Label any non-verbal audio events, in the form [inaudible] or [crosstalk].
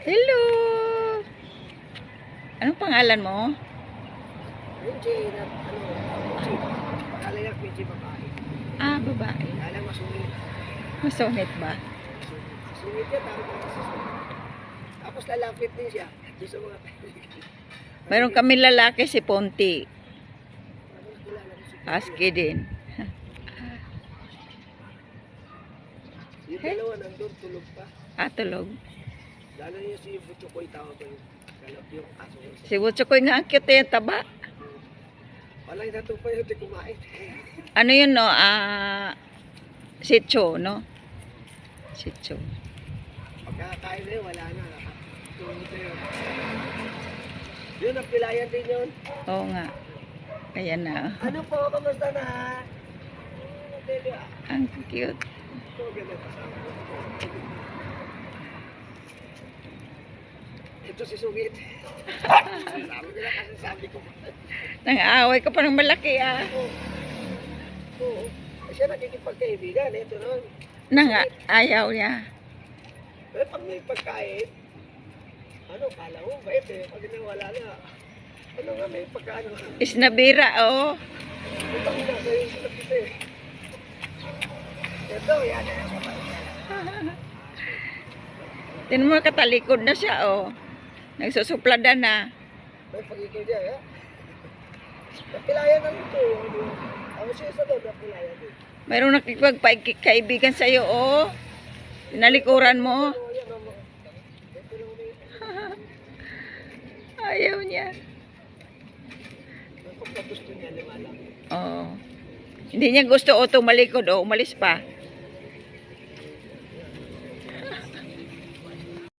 Hello! Anong pangalan mo? Ano, ah, babae. Masungit ba? Masungit yan, tapos lalapit din siya. Gusto mga [laughs] Mayroon kami lalaki si Ponti. Husky din. Yung dalawa nandun, tulog pa. Ah, tulog. Lalo niya si Butchokoy tawag ko yung yung aso ko. Si Butchokoy nga ang cute eh, taba. Wala yung natong pa yung di kumain. [laughs] Ano yun no? Ah, sitcho, no? Sitcho. Pagkakain na yun, wala na. Tulog na yun. Yun, ang pilayan din yun. Oo nga. Ayan na. Ano po, kamusta na? Ang cute. Ito, si Sugit. sabi ko lang kasi sabi ko. Nang-aaway ka pa ng malaki ah. Oo. Siya nakikipagkaibigan. Ito nun. Nang ayaw niya. Pero pag may pagkain, ano, kala mo, bait eh. Pag nawala na, ano nga, may pagkaano. Isnabira, oh. Utang na sa yung sinapit eh. Ito, yan eh. Tinan mo, katalikod na siya, oh. Nagsusuplada na. May pag-ikaw dyan, eh. Napilayan na ito. Ano, ako siya sa doon, napilayan din. Mayroong nakikipagkaibigan sa'yo, oh. Tinalikuran mo. Ano, yan, ano. Ito lang may, Limalang. Oh. Hindi niya gusto, oh, tumalikod, oh. Umalis pa.